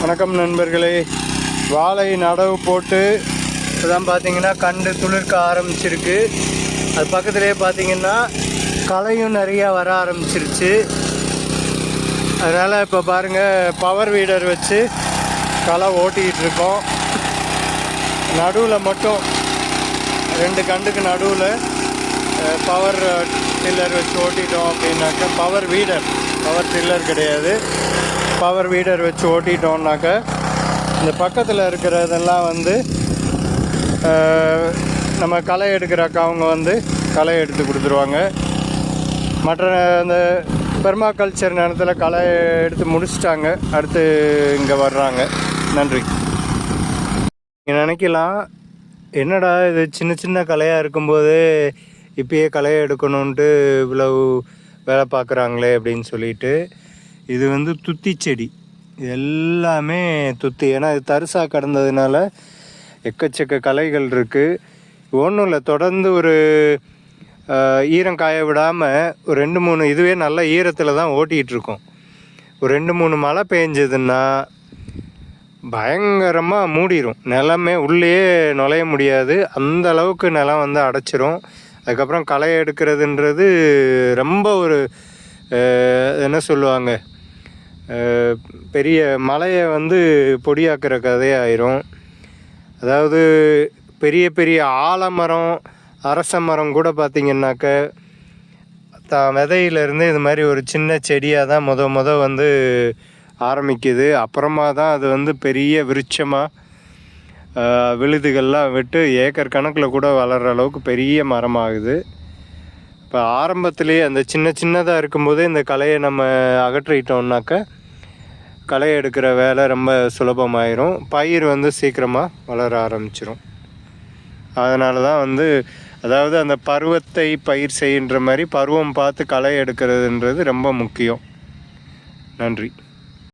வணக்கம் நண்பர்களே. வாழை நடவு போட்டு இப்போதான் பார்த்தீங்கன்னா கண்டு துளிர்க்க ஆரம்பிச்சிருக்கு. அது பக்கத்துலேயே பார்த்தீங்கன்னா களையும் நிறையா வர ஆரம்பிச்சிருச்சு. அதனால் இப்போ பாருங்கள் பவர் வீடர் வச்சு களை ஓட்டிகிட்டு இருக்கோம். நடுவில் மட்டும் ரெண்டு கண்டுக்கு நடுவில் பவர் டில்லர் வச்சு ஓட்டிட்டோம் அப்படின்னாக்கா பவர் வீடர் பவர் டில்லர் கிடையாது. பவர் வீடர் வச்சு ஓட்டிட்டோம்னாக்க இந்த பக்கத்தில் இருக்கிறதெல்லாம் வந்து நம்ம களை எடுக்கிறக்க அவங்க வந்து களை எடுத்து கொடுத்துருவாங்க. மற்ற அந்த பெர்மாகல்ச்சர் நேரத்தில் களை எடுத்து முடிச்சிட்டாங்க. அடுத்து இங்கே வர்றாங்க. நன்றி. நீங்கள் நினைக்கலாம் என்னடா இது சின்ன சின்ன கலையாக இருக்கும்போது இப்பயே கலையை எடுக்கணுன்ட்டு இவ்வளவு வேலை பார்க்குறாங்களே அப்படின்னு சொல்லிட்டு இது வந்து துத்தி செடி. இது எல்லாமே துத்தி. ஏன்னா இது தரிசாக கடந்ததுனால எக்கச்சக்க கலைகள் இருக்குது ஒன்றும் இல்லை தொடர்ந்து ஒரு ஈரம் காய விடாமல் ஒரு ரெண்டு மூணு இதுவே நல்ல ஈரத்தில் தான் ஓட்டிகிட்டு இருக்கோம். ஒரு ரெண்டு மூணு மழை பெஞ்சதுன்னா பயங்கரமாக மூடிடும் நிலமே உள்ளேயே நுழைய முடியாது. அந்த அளவுக்கு நிலம் வந்து அடைச்சிரும். அதுக்கப்புறம் களை எடுக்கிறதுன்றது ரொம்ப ஒரு என்ன சொல்லுவாங்க? பெரிய மலையை வந்து பொடியாக்குற கதையாயிரும். அதாவது பெரிய பெரிய ஆலமரம் அரச மரம் கூட பார்த்திங்கன்னாக்க தான் விதையிலேருந்து இது மாதிரி ஒரு சின்ன செடியாக தான் முத முத வந்து ஆரம்பிக்குது. அப்புறமா தான் அது வந்து பெரிய விருட்சமாக விழுதுகள்லாம் விட்டு ஏக்கர் கணக்கில் கூட வளர்கிற அளவுக்கு பெரிய மரமாகுது. இப்போ ஆரம்பத்துலேயே அந்த சின்ன சின்னதாக இருக்கும்போதே இந்த கலையை நம்ம அகற்றிட்டோம்னாக்க களை எடுக்கிற வேலை ரொம்ப சுலபமாயிரும். பயிர் வந்து சீக்கிரமாக வளர ஆரம்பிச்சிரும். அதனால தான் வந்து அதாவது அந்த பருவத்தை பயிர் செய்கின்ற மாதிரி பருவம் பார்த்து களை எடுக்கிறதுன்றது ரொம்ப முக்கியம். நன்றி.